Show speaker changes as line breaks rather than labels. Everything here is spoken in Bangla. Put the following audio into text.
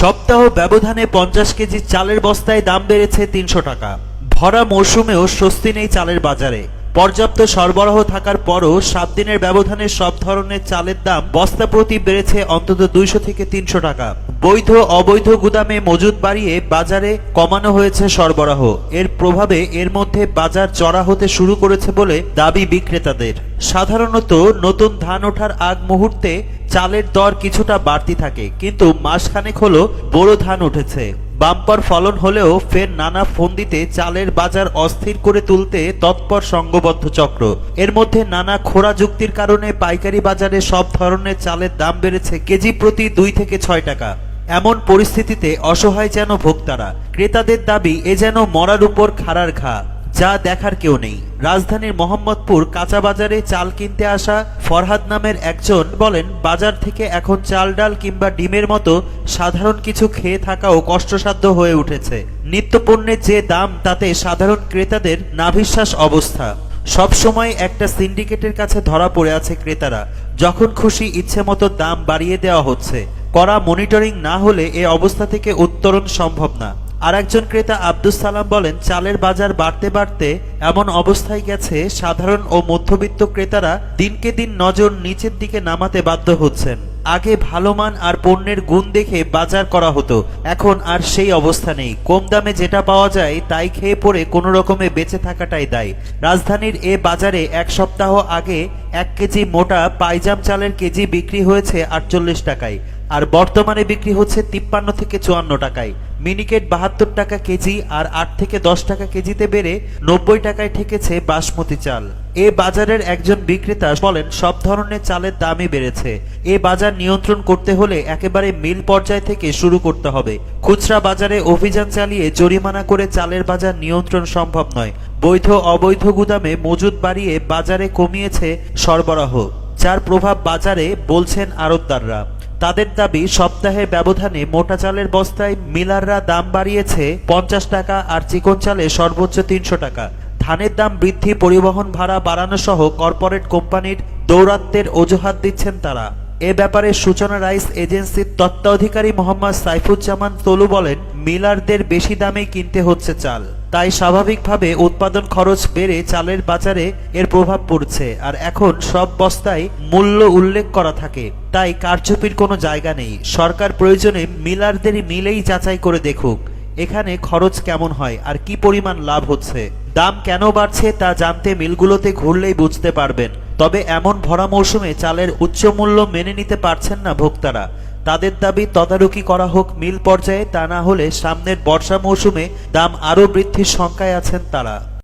সপ্তাহ ব্যবধানে পঞ্চাশ কেজি চালের বস্তায় দাম বেড়েছে তিনশো টাকা। ভরা মৌসুমেও স্বস্তি নেই চালের বাজারে। পর্যাপ্ত সরবরাহ থাকার পরও সাত দিনের ব্যবধানে সব ধরনের চালের দাম বস্তা প্রতি বেড়েছে অন্তত দুইশো থেকে তিনশো টাকা। বৈধ, অবৈধ গুদামে মজুদ বাড়িয়ে বাজারে কমানো হয়েছে সরবরাহ। এর প্রভাবে এর মধ্যে বাজার চড়া হতে শুরু করেছে বলে দাবি বিক্রেতাদের। সাধারণত নতুন ধান ওঠার আগ মুহূর্তে চালের দর কিছুটা বাড়তি থাকে, কিন্তু মাসখানেক হলো বড় ধান উঠেছে। বাম্পার ফলন হলেও ফের নানা ফন্দিতে চালের বাজার অস্থির করে তুলতে তৎপর সংঘবদ্ধ চক্র। এর মধ্যে নানা খোরা যুক্তির কারণে পাইকারি বাজারে সব ধরনের চালের দাম বেড়েছে কেজি প্রতি দুই থেকে ছয় টাকা। এমন পরিস্থিতিতে অসহায় যেন ভোক্তারা, ক্রেতাদের দাবি, এ যেন মরার উপর খাড়ার ঘা। যা দেখার কেউ নেই। রাজধানীর মোহাম্মদপুর কাঁচা বাজারে চাল কিনতে আসা ফরহাদ নামের একজন বলেন, বাজার থেকে এখন চাল ডাল কিংবা ডিমের মতো সাধারণ কিছু খেয়ে থাকাও কষ্টসাধ্য হয়ে উঠেছে। নিত্যপণ্যের যে দাম, তাতে সাধারণ ক্রেতাদের নাভিশ্বাস অবস্থা। সব সময় একটা সিন্ডিকেটের কাছে ধরা পড়ে আছে ক্রেতারা। যখন খুশি ইচ্ছে মতো দাম বাড়িয়ে দেওয়া হচ্ছে। কড়া মনিটরিং না হলে এ অবস্থা থেকে উত্তরণ সম্ভব না। আর একজন ক্রেতা আব্দুস সালাম বলেন, চালের বাজার বাড়তে বাড়তে এমন অবস্থায় গেছে, সাধারণ ও মধ্যবিত্ত ক্রেতারা দিনকে দিন নজর নিচের দিকে নামাতে বাধ্য হচ্ছেন। আগে ভালো মান আর পণ্যের গুণ দেখে বাজার করা হতো, এখন আর সেই অবস্থা নেই। কম দামে যেটা পাওয়া যায়, তাই খেয়ে পড়ে কোনো রকমে বেঁচে থাকাটাই দায়। রাজধানীর এ বাজারে এক সপ্তাহ আগে এক কেজি মোটা পাইজাম চালের কেজি বিক্রি হয়েছে আটচল্লিশ টাকায়, আর বর্তমানে বিক্রি হচ্ছে তিপ্পান্ন থেকে চুয়ান্ন টাকায়। মিনিকেট বাহাত্তর টাকা কেজি আর আট থেকে দশ টাকা কেজিতে বেড়ে নব্বই টাকায় ঠেকেছে বাসমতি চাল। এ বাজারের একজন বিক্রেতা বলেন, সব ধরনের চালের দামই বেড়েছে। এ বাজার নিয়ন্ত্রণ করতে হলে একেবারে মিল পর্যায় থেকে শুরু করতে হবে। খুচরা বাজারে অভিযান চালিয়ে জরিমানা করে চালের বাজার নিয়ন্ত্রণ সম্ভব নয়। বৈধ অবৈধ গুদামে মজুদ বাড়িয়ে বাজারে কমিয়েছে সরবরাহ। যার প্রভাব বাজারে, বলছেন আড়তদাররা তাদের দাবি সপ্তাহের ব্যবধানে মোটা চালের বস্তায় মিলাররা দাম বাড়িয়েছে পঞ্চাশ টাকা আর চিকন চালে সর্বোচ্চ তিনশো টাকা। ধানের দাম বৃদ্ধি, পরিবহন ভাড়া বাড়ানো সহ কর্পোরেট কোম্পানির দৌরাত্মের অজুহাত দিচ্ছেন তারা। এ ব্যাপারে সূচনা রাইস এজেন্সির তত্ত্বাধিকারী মোহাম্মদ সাইফুজ্জামান তলু বলেন, মিলারদের বেশি দামে কিনতে হচ্ছে চাল। তাই স্বাভাবিকভাবে উৎপাদন খরচ বেড়ে চালের বাজারে এর প্রভাব পড়ছে। আর এখন সব বস্তায় মূল্য উল্লেখ করা থাকে। তাই কারচুপির কোনো জায়গা নেই। সরকার প্রয়োজনে মিলারদেরই মিলেই যাচাই করে দেখুক, এখানে খরচ কেমন হয় আর কি পরিমাণ লাভ হচ্ছে। দাম কেন বাড়ছে তা জানতে মিলগুলোতে ঘুরলেই বুঝতে পারবেন। তবে এমন ভরা মৌসুমে চালের উচ্চ মূল্য মেনে নিতে পারছেন না ভোক্তারা। তাদের দাবি তদারকি করা হোক মিল পর্যায়ে তা না হলে সামনের বর্ষা মৌসুমে দাম আরও বৃদ্ধির শঙ্কায় আছেন তারা।